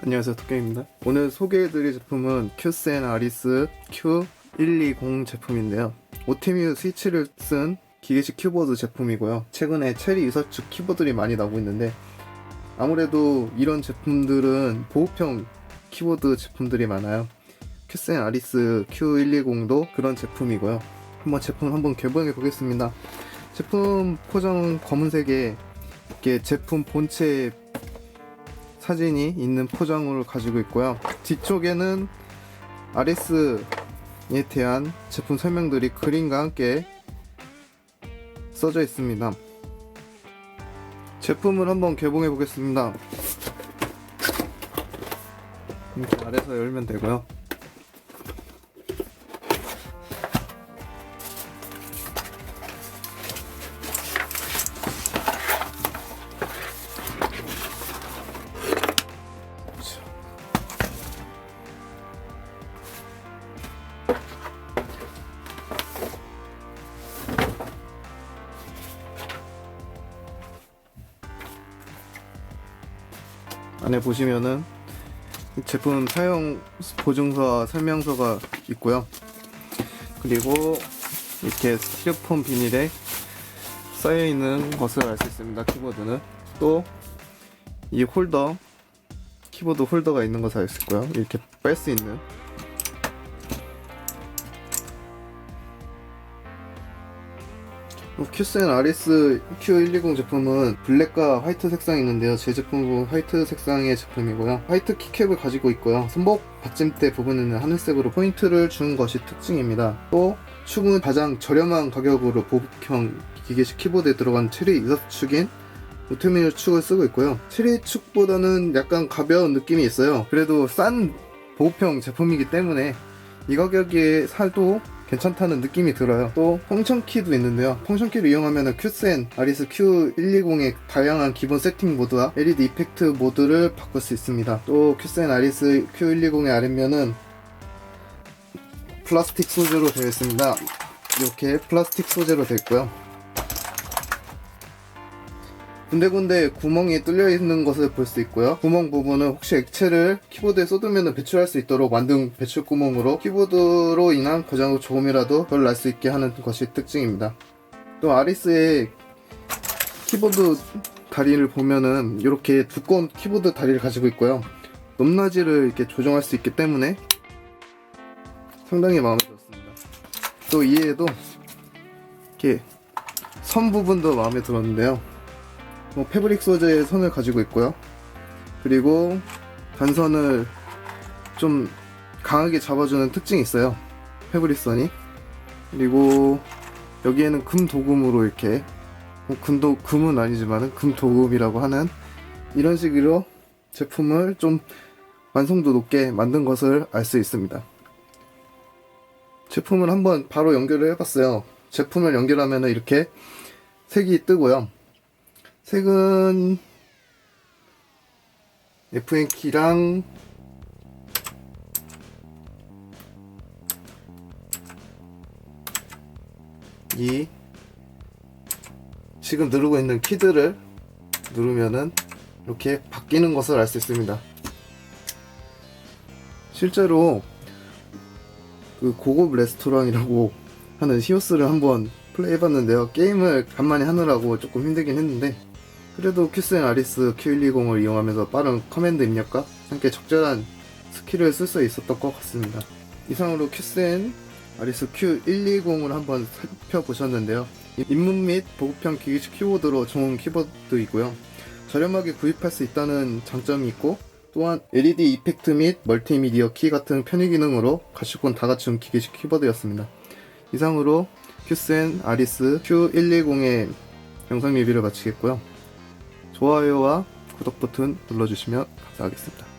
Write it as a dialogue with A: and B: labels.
A: 안녕하세요 토끼입니다. 오늘 소개해드릴 제품은 큐센 아리스 Q120 제품인데요. 오티뮤 스위치를 쓴 기계식 키보드 제품이고요. 최근에 체리 유사축 키보드들이 많이 나오고 있는데 아무래도 이런 제품들은 보호형 키보드 제품들이 많아요. 큐센 아리스 Q120도 그런 제품이고요. 한번 제품 한번 개봉해 보겠습니다. 제품 포장 검은색에 이렇게 제품 본체 사진이 있는 포장을 가지고 있고요. 뒤쪽에는 RS에 대한 제품 설명들이 그림과 함께 써져 있습니다. 제품을 한번 개봉해 보겠습니다. 이렇게 아래서 열면 되고요. 안에 보시면은 제품 사용 보증서와 설명서가 있고요. 그리고 이렇게 스티로폼 비닐에 쌓여 있는 것을 알 수 있습니다. 키보드는 또 이 홀더 키보드 홀더가 있는 것을 알 수 있고요. 이렇게 뺄 수 있는 큐센 RS Q120 제품은 블랙과 화이트 색상이 있는데요. 제 제품은 화이트 색상의 제품이고요. 화이트 키캡을 가지고 있고요. 손목 받침대 부분에는 하늘색으로 포인트를 준 것이 특징입니다. 또 축은 가장 저렴한 가격으로 보급형 기계식 키보드에 들어간 체리 유사축인 오토미노 축을 쓰고 있고요. 체리 축보다는 약간 가벼운 느낌이 있어요. 그래도 싼 보급형 제품이기 때문에 이 가격에 살도 괜찮다는 느낌이 들어요. 또 펑션 키도 있는데요. 펑션 키를 이용하면 큐센 아리스 Q120의 다양한 기본 세팅 모드와 LED 이펙트 모드를 바꿀 수 있습니다. 또 큐센 아리스 Q120의 아랫면은 플라스틱 소재로 되어 있습니다. 이렇게 플라스틱 소재로 되어 있고요. 군데군데 구멍이 뚫려 있는 것을 볼 수 있고요. 구멍 부분은 혹시 액체를 키보드에 쏟으면 배출할 수 있도록 만든 배출 구멍으로 키보드로 인한 고장을 조금이라도 덜 날 수 있게 하는 것이 특징입니다. 또 아리스의 키보드 다리를 보면은 이렇게 두꺼운 키보드 다리를 가지고 있고요. 높낮이를 이렇게 조정할 수 있기 때문에 상당히 마음에 들었습니다. 또 이외에도 이렇게 선 부분도 마음에 들었는데요. 뭐 패브릭 소재의 선을 가지고 있고요. 그리고 단선을 좀 강하게 잡아주는 특징이 있어요. 패브릭 선이. 그리고 여기에는 금 도금으로 이렇게 뭐 금도 금은 아니지만은 금 도금이라고 하는 이런 식으로 제품을 좀 완성도 높게 만든 것을 알 수 있습니다. 제품을 한번 바로 연결을 해봤어요. 제품을 연결하면 이렇게 색이 뜨고요. 색은 FN키랑 이 지금 누르고 있는 키들을 누르면은 이렇게 바뀌는 것을 알 수 있습니다. 실제로 그 고급 레스토랑이라고 하는 히오스를 한번 플레이 해봤는데요. 게임을 간만에 하느라고 조금 힘들긴 했는데 그래도 큐센 아리스 Q120을 이용하면서 빠른 커맨드 입력과 함께 적절한 스킬을 쓸 수 있었던 것 같습니다. 이상으로 큐센 아리스 Q120을 한번 살펴보셨는데요. 입문 및 보급형 기기식 키보드로 좋은 키보드이고요. 저렴하게 구입할 수 있다는 장점이 있고 또한 LED 이펙트 및 멀티미디어 키 같은 편의 기능으로 가시권 다 갖춘 기계식 키보드였습니다. 이상으로 큐센 아리스 Q110의 영상 리뷰를 마치겠고요. 좋아요와 구독 버튼 눌러주시면 감사하겠습니다.